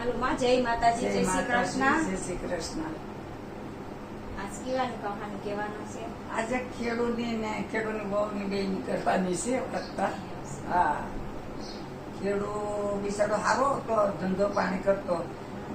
હાલો માં જય માતાજી જય શ્રી કૃષ્ણ. જય શ્રી કૃષ્ણ. આજ કેવાની કહાની કહેવાનું છે? આજે ખેડૂની ને ખેડૂની બહુની બે કરવાની છે વખતતા હા. ખેડૂ બિચારો સારો હતો ધંધો પાણી કરતો.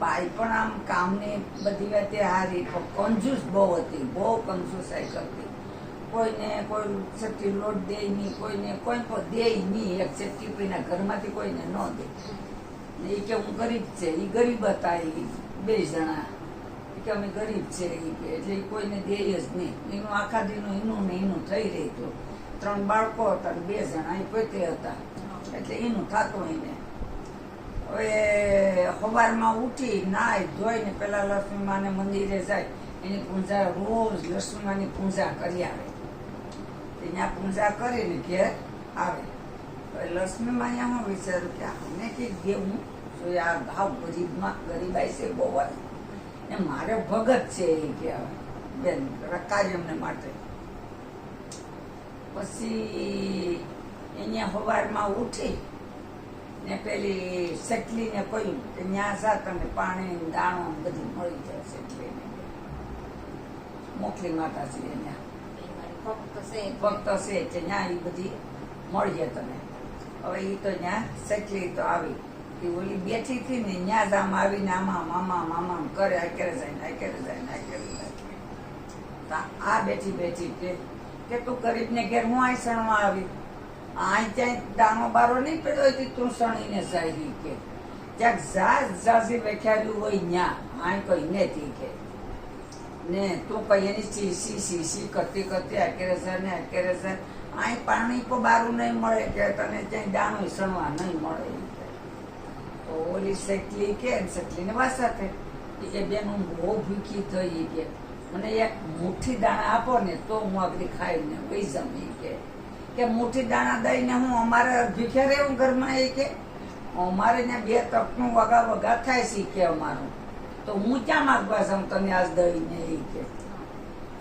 બાઈ પણ આમ કામની બધી વાતે હારી કંજૂસ બહુ હતી બહુ કંજૂસાઈ કરતી. કોઈને કોઈ સચ્ચી લોટ દે નહીં કોઈને કોઈ પણ દે નહીં એક ચટકી પીના ઘરમાંથી કોઈને ન દે એ કે હું ગરીબ છે એ ગરીબ હતા એ બે જણા. કે અમે ગરીબ છે એટલે કોઈને દે જ નહીં. એનું આખા દીનું એનું ને એનું થઈ રહેતું ત્રણ બાળકો હતા બે જણા એ પોતે હતા. એટલે એનું થતું એને હવે સવારમાં ઉઠી નાય ધોઈને પેલા લક્ષ્મીમાને મંદિરે જાય. એની પૂજા રોજ લક્ષ્મીમાની પૂજા કરી આવે. ત્યાં પૂજા કરીને ઘેર આવે. લક્ષ્મીમાં અહીંયા હું વિચારું કે આને કંઈક દેવું. તો આ ભાવ ગરીબમાં, ગરીબાઈ છે બહુ ને મારે ભગત છે એ કે, બેન કાર્યમને માટે. પછી અહીંયા સવારમાં ઉઠી ને પેલી સેટલીને કહ્યું કે ત્યાં જા તમે પાણી, દાણો બધું મળી જાય સેટલીને મોકલી મારી ભક્ત છે કે ત્યાં એ બધી મળીએ તમે હવે એ તો ત્યાં સેટલી તો આવી. એ ઓલી બેઠી હતી ને ત્યાં જ આવીને આમાં મામા મામા કરે આકેરે જાય ને આકેરે જાય ને આકેરે જાય. આ બેઠી બેઠી કે કે તું ગરીબને ઘેર હું આઈ સણવા આવી? આ ત્યાં દાણો બારો નહીં પડ્યો હતી તું સણીને જાય ઈ કે. ક્યાંક જા જાજી વેખ્યાર્યું હોય ન્યા આ કઈ નથી કે. ને તું કઈ એની ચીસી સીસી કરતી કરતી આકેરે છે ને આકેરે છે આય પાણી પણ બારું નહીં મળે કે તને ત્યાં દાણું સણવા નહીં મળે. તો ઓલી શેકલી કે શેકલીને વાસાતે એ બેન, હું બહુ ભૂખી થઈ કે, મને એક મુઠ્ઠી દાણા આપો ને તો હું આગળ ખાઈને વહી જમી કે. કે મુઠ્ઠી દાણા દઈને હું અમારે ભીખે રહેવું ઘરમાં એ કે? અમારે ત્યાં બે તકનું વગા વગા થાય છે કે અમારું. તો હું ક્યાં માગવા છું તને આજ દઈને એ કે?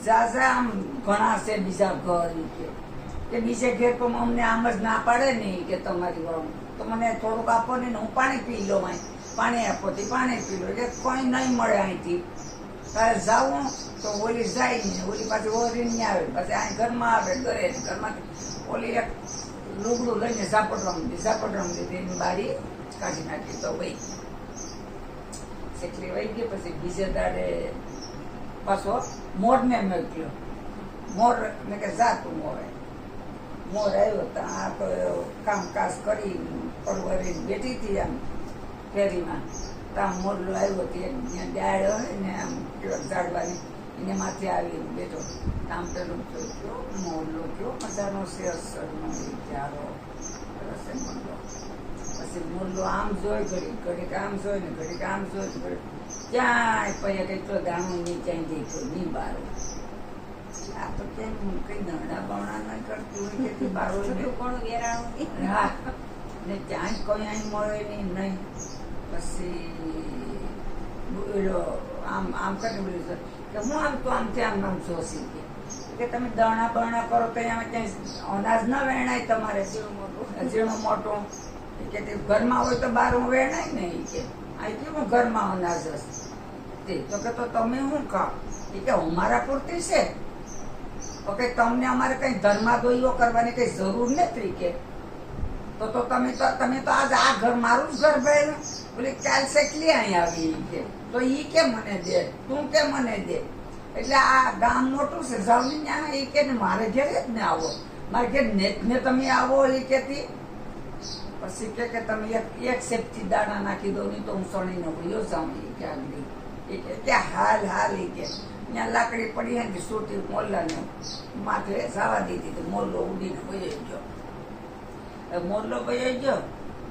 જા આમ ઘણા છે બીજા ઘર કે. બીજે ઘેર પણ અમને આમ જ ના પાડે ને કે તમારી વાળું તો મને થોડુંક આપો ને હું પાણી પી લઉં અહીં. પાણી આપો તે, પાણી પી લો. એટલે કોઈ નહીં મળે અહીંથી. તારે જાવું તો ઓલી જાય ને, ઓલી પાછી ઓરી ને આવે. પછી અહીં ઘરમાં આવે, ઘરે ને ઘરમાંથી ઓલી એક લુગડું લઈને ઝાપટવા રમતી ઝાપટવા રમતી એની બારી કાઢી નાખી તો વહી. શેકલી વહી ગઈ, પછી બીજે દાડે પાછો મોરને મેળ્યો મોર મેં કે જા તું મોરે. મોર આવ્યો તો આ તો કામકાજ કરી પરવરી બેઠી હતી આમ ફેરીમાં. ત્યાં મોરલો આવ્યો તે ત્યાં ડાળ હોય ને આમ ઝાડવાની, એને માથે આવી બેઠો. આમ પેલું કયો મોરલો કયો મજાનો એ ચારો રસે મોરલો પછી મોરલો આમ જોઈ ઘડી ઘડીક આમ જોઈ ને ઘડીક આમ જોઈ ઘડીક. ક્યાંય પછી તો દાણો નહીં ક્યાંય તો નહીં બારો. આ તો કેમ કઈ દંડા બવડા ના કરતી હોય કે બારો છોટું કોણું વેરાણું હા ત્યાં મળે નહીં નહીં પછી આમ આમ કરી બોલ્યું કે હું આમ તો આમ જોશી કે તમે દણા બરણા કરો તો ક્યાંય અનાજ ન વેણાય તમારે જેવું મોટું કે તે ઘરમાં હોય તો બહાર હું વેણાય ને કે આ કેવું ઘરમાં અનાજ હશે તે તો કે તો તમે શું ખાવ? એ કે અમારા પૂરતી છે. તો કે તમને અમારે કઈ ધર્માદોઈઓ કરવાની કઈ જરૂર નથી કે? તો તો તમે તો તમે તો આજ આ ઘર મારું જ ઘર ભરેલું. બોલી કાલ શેકલી અહીં આવી કે? તો ઈ કે મને દે, તું કે મને દે. એટલે આ ગામ મોટું છે જાવની ત્યાં એ કે ને મારે ઘેરે જ ને આવો. મારે ઘેર ને ને તમે આવો એ કેતી. પછી કે તમે એક એક સેફથી દાણા નાખી દો નહીં તો હું સણીને ભૂલ્યો જાઉં એ કે હાલ હાલ એ કે. ત્યાં લાકડી પડી હે ને સુરતી મોલ્લાને માથે સાવા દીધી તો મોલ્લો ઉડીને વયો ગયો. મોરલો વયો ગયો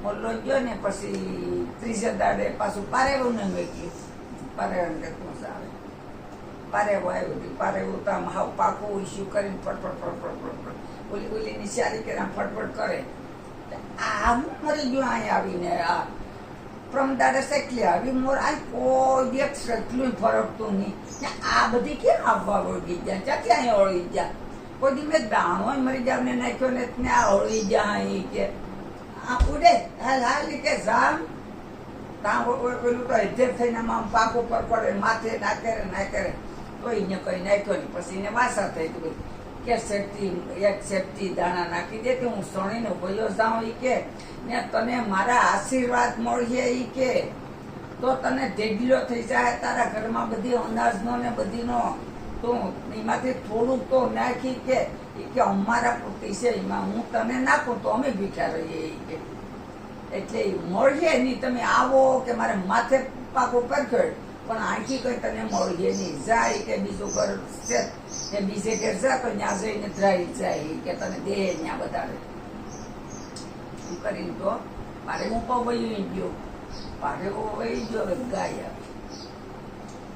મોરલો ગયો ને પછી ત્રીજા દાડે પાછું પારેવું ને મેકી પારેવું ને કોસ આવે પારેવું આવ્યું હતું પારેવું તો આમ હાવ પાકું ઇસ્યુ કરીને ફટફટ ફટફટ ફટફટ ઓલી ઓલી નિશારી આમ ફટફટ કરે. આ હું મરી ગયો અહીંયા આવીને આ પ્રમ દાડે શેકલી આવી મોર આ કોઈ એક શેકલું ફરકતું નહીં. ને આ બધી કેમ આવવા વળગી ગયા? ક્યાંથી અહીં ઓળી ગયા? કોઈ દી મેં દાણો મરી જાવ ને નાખ્યો ને ત્યાં ઓળી ગયા અહીં કે, આ ઉડે, હાલ હાલ કે જામ ત્યાં પેલું તો હેધેર થઈને આમ પાક ઉપર પડે, માથે નાખે રે નાખે રે તો એને કઈ નાખ્યો ને પછી એને વાસા થઈ ગઈ કે સેફટી એક સેફટી દાણા નાખી દે કે હું સણીને ભયો જાઉં એ કે, ને તને મારા આશીર્વાદ મળીએ એ કે. તો તને ઢેગલો થઈ જાય, તારા ઘરમાં બધી અનાજનો ને બધીનો. તો એમાંથી થોડુંક તો નાખી કે એ કે અમારા પૂરતી છે, એમાં હું તને નાખું તો અમે ભીખા રહીએ કે. એટલે મળીએ નહીં, તમે આવો કે મારે માથે પાકો પરખેડ પણ આખી કોઈ તને મળીએ નહીં. જાય કે બીજું ઘર છે બીજે ઘેર જા, તો ત્યાં જઈને ધરાઈ જાય કે તને દે ત્યાં વધારે એમ કરીને તો? મારે હું પણ વહી ગયો. મારે વહી ગયો. હવે ગાય આવી.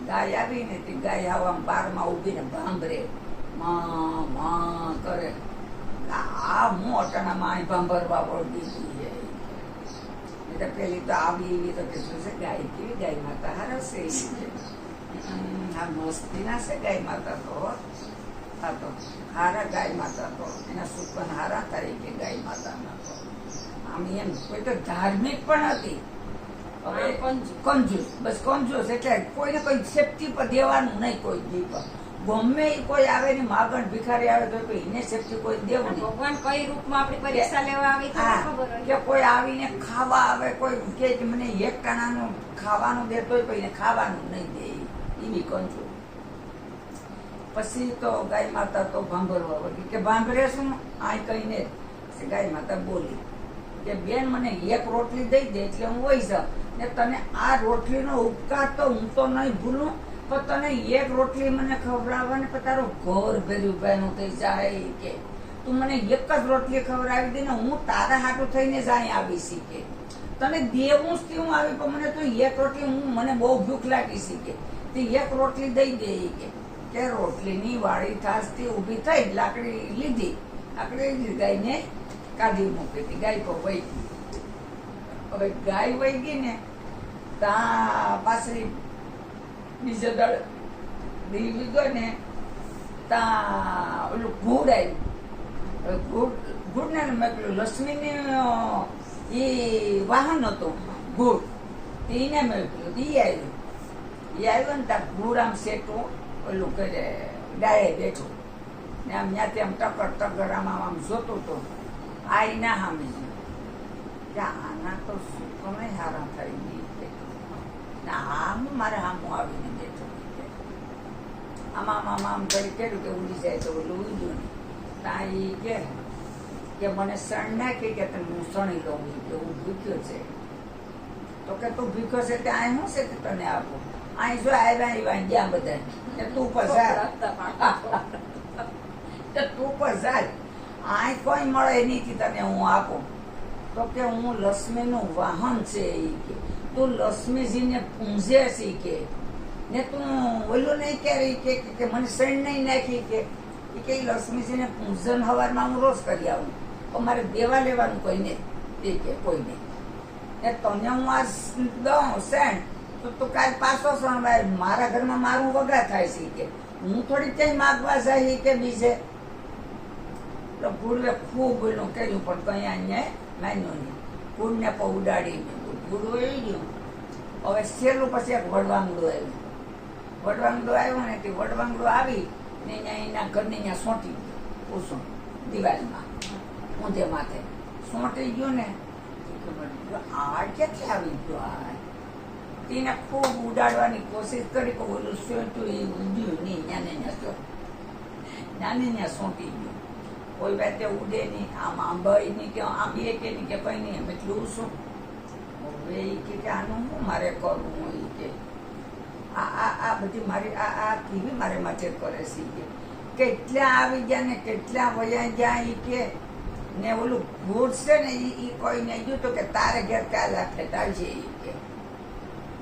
ગાય આવીને તે ગાય આવા બારમાં ઊભીને ભાંભરે. માં માં કરે. આ હું અટાણામાં અહીં ભાંભરવા વળગી છે એટલે પેલી તો આવી એવી તો કે શું છે ગાય કેવી ગાય માતા? હરસે આ મસ્તી ના છે ગાય માતા તો. આ તો હારા ગાય માતા તો. એના સુકન હારા તરીકે ગાય માતા ના તો. આમ એમ કોઈ તો ધાર્મિક પણ હતી. હવે કંજૂસ. બસ કંજૂસ એટલે કોઈને કોઈ સેફટી પર દેવાનું નહીં કોઈ દીપક. ગમે કોઈ આવે ને માગણ ભિખારી આવે તો એને શક્તિ કોઈ દેવું ભગવાન કઈ રૂપમાં આપણી પરીક્ષા લેવા આવી ખબર કે કોઈ આવીને ખાવા આવે કોઈ કે મને એક ટાણાનું ખાવાનું દે તોય એને ખાવાનું નહીં દે એવી કંજુ પછી તો ગાય માતા તો ભાંભરવા વળી. કે ભાંભરે શું? આ કહીને ગાય માતા બોલી કે બેન મને એક રોટલી દઈ દે એટલે હું વહી જાઉં. ને તને આ રોટલીનો ઉપકાર તો હું તો નહીં ભૂલું. પણ તને એક રોટલી મને ખવડાવવા ને તારું ઘર ભેર્યું ભેનું થઈ જાય કે. તું મને એક જ રોટલી ખવડાવી દે ને હું તારા હાટું થઈને જ અહીં આવી શીખે. તને દેવું જ હું આવી પણ મને તું એક રોટલી હું મને બહુ ભૂખ લાગી શીખે. તે એક રોટલી દઈ દે કે. કે રોટલીની વાળી થાસથી ઊભી થઈ, લાકડી લીધી. લાકડી ગાયને કાઢી મૂકી હતી. ગાય તો વહી ગઈ. હવે ગાય વહી ગઈ ને તા પાછળ બીજો દળ દી લીધો ને ત્યાં ઓલું ઘૂડ આવ્યું ગુડ ઘૂડ ઘૂડને મેં પેલું લક્ષ્મીની એ વાહન હતું, ગુડ. એને મેં પેલું ઈ આવ્યું એ આવ્યો ને ત્યાં ઘૂડ આમ શેઠું ઓલું કરે, ડાળે બેઠું. ને આમ ત્યાંથી આમ ટકર ટકર આમ આમ આમ જોતું હતું આ ના સામે કે આના તો શું તમે હારા થઈ ગઈ ના આમ મારે આમ આવીને આમ આમ આમ આમ કરી કર્યું કે ઉડી જાય તો ઓલું ઊંઘ્યું ત્યાં એ કે કે મને સણ નાખી કે તને હું સણી લઉં કે હું ભૂખ્યો છે. તો કે તું ભૂખ્યો છે તે અહીં શું છે તે તને આપું? અહીં જો આવ્યા આવ્યા ગયા બધા. કે તું પર જા. કે તું પર જાય અહીં કોઈ મળે નહીં તને હું આપું. તો કે હું લક્ષ્મીનું વાહન છે એ કે. તું લક્ષ્મીજીને પૂંજે છે કે. ને તું ઓલું નહીં ક્યારે કે, કે- મને શેણ નહીં નાખી કે. એ કે લક્ષ્મીજીને પૂજન હવારમાં હું રોજ કરી આવું. પણ મારે દેવા લેવાનું કોઈ નહીં. એ કે કોઈ નહીં. ને તને હું આ દઉં શેણ, તો તું કાલ પાછો સણવાય મારા ઘરમાં મારું વગા થાય છે કે. હું થોડી ક્યાંય માગવા જાય કે બીજે. ગુરુએ ખૂબ એનું કર્યું, પણ કંઈ અહીંયા માન્યો નહીં. ગુડને પણ ઉડાડી ગુરુ એ ગયું. હવે છેલ્લું પછી એક વડવાંગડું આવ્યું વડવાંગડું આવ્યો ને તે વડવાંગડો આવી ને અહીંયા એના ઘરની અહીંયા સોંટી કુસુમ દિવાલમાં, ઊંધે માથે. સોંટી ગયો ને આ ક્યાંથી આવી ગયો આ? તેને ખૂબ ઉડાડવાની કોશિશ કરી, પણ ઓલું સોંટ્યું, એ ઉડ્યું નહીં ત્યાં અહીંયા તો નાની ત્યાં સોંટી ગયું. કોઈ વાતે ઉડે નહીં, આમ આંબાઈ નહીં કે આમ એ કે નહીં કે કંઈ નહીં, એમ એટલું શું હવે એ કે આનું શું મારે કરવું એ કે. આ આ આ બધી મારી, આ આ કેવી મારે માટે કરે છે કેટલા આવી ગયા ને કેટલા વયા ગયા એ કે ને ઓલું ભૂત છે ને એ કોઈ કોઈને જોયું તો કે તારે ઘેર કાલ આ ચાલશે એ કે.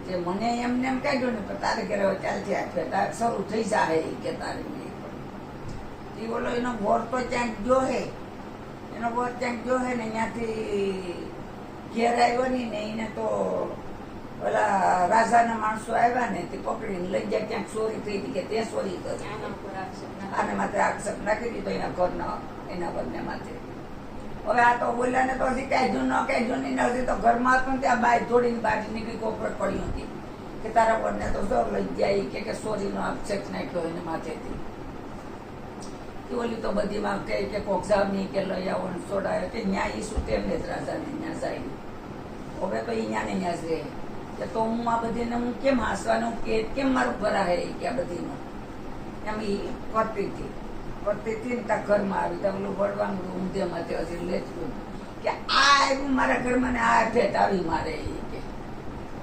જે મને એમને એમ કાઢ્યું ને તો તારે ઘરે હવે ચાલશે આ ફેટા શરૂ થઈ જાય એ કે તારે એ ઓલો એનો બોર તો ક્યાંક જોહે એનો બોર ક્યાંક જોહે ને ત્યાંથી ઘેર આવ્યો નહીં ને એને તો ઓલા રાજાના માણસો આવ્યા ને તે પકડીને લઈ ગયા ક્યાંક ચોરી થઈ હતી કે તે ચોરી કરી આના ઉપર આક્ષેપ ના આને માથે આક્ષેપ નાખી દીધો એના ઘરના એના બંને માથે. હવે આ તો બોલ્યા તો હજી કાઢ્યું ન કાઢ્યું નહીં હજી તો ઘરમાં હતું ત્યાં બાય થોડીને બહાર નીકળી કોપર પડી હતી. કે તારા બંને તો જો લઈ ગયા કે કે સોરીનો આક્ષેપ નાખ્યો એને માથેથી. ઓલી તો બધી માં કહે કે કોક્ષાવની કે લઈ આવો ને સોડાયો કે ન્યાય શું તેમને જ રાજાને ન્યા જાય હવે તો એ ન્યાને ન્યા જ રહે તો હું આ બધીને હું કેમ હાંસવાનું કે કેમ મારું ઘર આવે કે આ બધીનું? એમ એ કરતી હતી. કરતી હતી ને ત્યાં ઘરમાં આવી ત્યાં ઓલું વળવાનું ઊંધે માથે હજી લેચું કે આ આવ્યું મારા ઘરમાં ને આ ભેટ આવી મારે એ કે.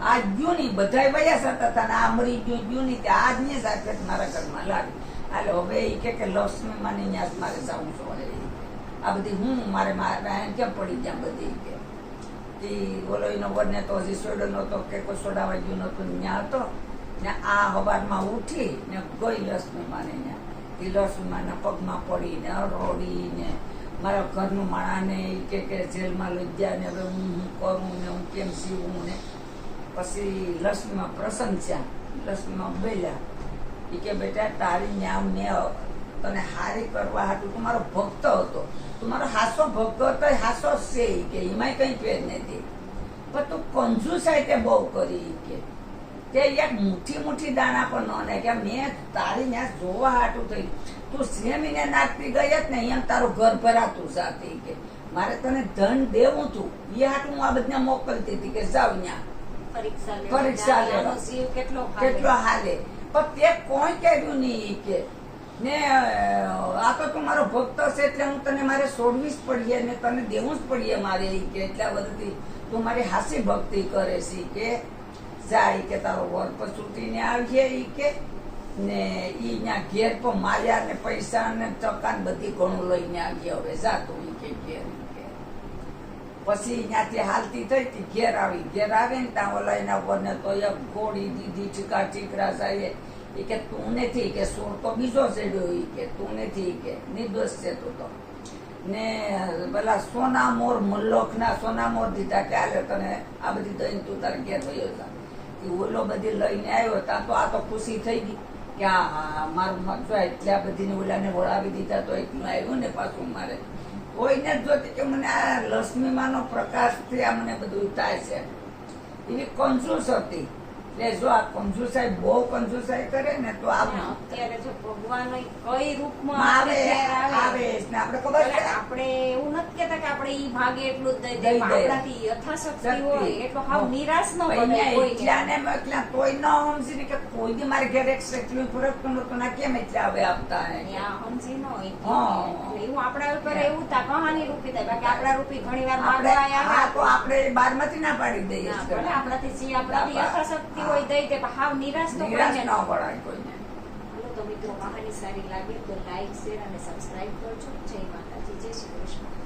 આ ગયું નહીં બધાય વયા સતા હતા ને આ મરી ગયું ગયું નહીં તે આજ ને જ આ ભેટ મારા ઘરમાં લાવી. હાલે, હવે એ કે કે લક્ષ્મી માની ન્યાસ મારે જવું છું આ બધી હું, મારે મારે કેમ પડી ગયા બધી કે? બોલો, એનો વરને તો હજી સોડો નહોતો કે કોઈ સોડાવા ગયું નહોતું. ત્યાં હતો ને આ હવારમાં ઉઠી ને ગઈ લક્ષ્મી માને ત્યાં એ લક્ષ્મી માના પગમાં પડી ને રોડી ને મારા ઘરનું માણાને કે કે જેલમાં લઈ ગયા ને હવે હું હું કરું ને હું કેમ સીવું ને. પછી લક્ષ્મીમાં પ્રસન્ન થયા. લક્ષ્મીમાં બેલ્યા એ કે બેટા, તારી ન્યા મેં તને હારી કરવા હાટું તું મારો ભક્ત હતો. તું મારો હાસો ભક્ત હાસો છે કે એમાંય કઈ ફેર નથી. પણ તું કંજુસાઈ તે બહુ કરી કે. તે એક મુઠ્ઠી મુઠ્ઠી દાણા પણ ન નાખ્યા મેં તારી ન્યા જોવા હાટું થઈ. તું સેમીને નાખતી ગઈ જ ને એમ તારું ઘર ભરાતું સાથે કે. મારે તને ધન દેવું તું. એ હાટું હું આ બધા મોકલતી હતી કે જાવ ન્યા. પરીક્ષા લેવા કેટલો કેટલો હાલે? પણ તે કોઈ કર્યું નહીં કે. ને આ તો તું મારો ભક્ત છે એટલે હું તને મારે છોડવી જ પડીએ ને તને દેવું જ પડીએ મારે કે એટલા બધું તું મારી હાસી ભક્તિ કરે છે કે. જા કે તારો વર પર છૂટીને આવીએ એ કે. ને ઈ ત્યાં ઘેર પર માયા ને પૈસા ને ટકા ને બધી ઘણું લઈને આવીએ હવે. જા તું ઈ કે ઘેર પછી ત્યાંથી હાલતી થઈ તી, ઘેર આવી. ઘેર આવે ને ત્યાં ઓલા એના વરને તો એક ગોળી દીધી, ચીકા ચીકરા સાહેબ એ કે તું નથી કે સોળ તો બીજો ચડ્યો એ કે તું નથી કે નિર્દોષ છે તું તો ને પેલા સોના મોર મલ્લોખ ના સોના મોર દીધા કે આલે તને આ બધી દઈને તું તારે ઘેર થયો હતા એ ઓલો બધી લઈને આવ્યો ત્યાં તો આ તો ખુશી થઈ ગઈ કે આ હા મારું જો એટલા બધીને ઓલાને વળાવી દીધા તો એટલું આવ્યું ને પાછું મારે કોઈને જ જોતી કે મને આ લક્ષ્મીમાનો પ્રકાશથી આ મને બધું થાય છે એવી કંજૂસ હતી એટલે જો આ કંજુસાઈ બહુ કંજુસાઈ કરે ને તો અત્યારે જો ભગવાન કઈ રૂપમાં આવે આવે. આપણે ખબર છે? આપણે એવું નથી કેતા કે આપણે ઈ ભાગે એટલું જ દઈ. આપણાથી યથાશક્તિ હોય એટલો હાવ નિરાશ ન બને અહીંયા ને એટલા કોઈ ન સમજીને કે કોઈ દી મારે ઘેર એક સેટલું ફરક તો નતો ના કેમ એટલા હવે આપતા હે સમજી ન હોય. એવું આપણા ઉપર એવું તા કહાની રૂપી થાય બાકી આપણા રૂપી ઘણી વાર આપણે તો આપણે બારમાંથી ના પાડી દઈએ આપણાથી જે આપણાથી યથાશક્તિ હોય દઈ દે પણ હાવ નિરાશ તો કોઈને ન ન પડાય કોઈને તો મિત્રો કહાની સારી લાગે તો લાઈક શેર અને સબસ્ક્રાઇબ કરજો જય માતાજી જય શ્રી કૃષ્ણ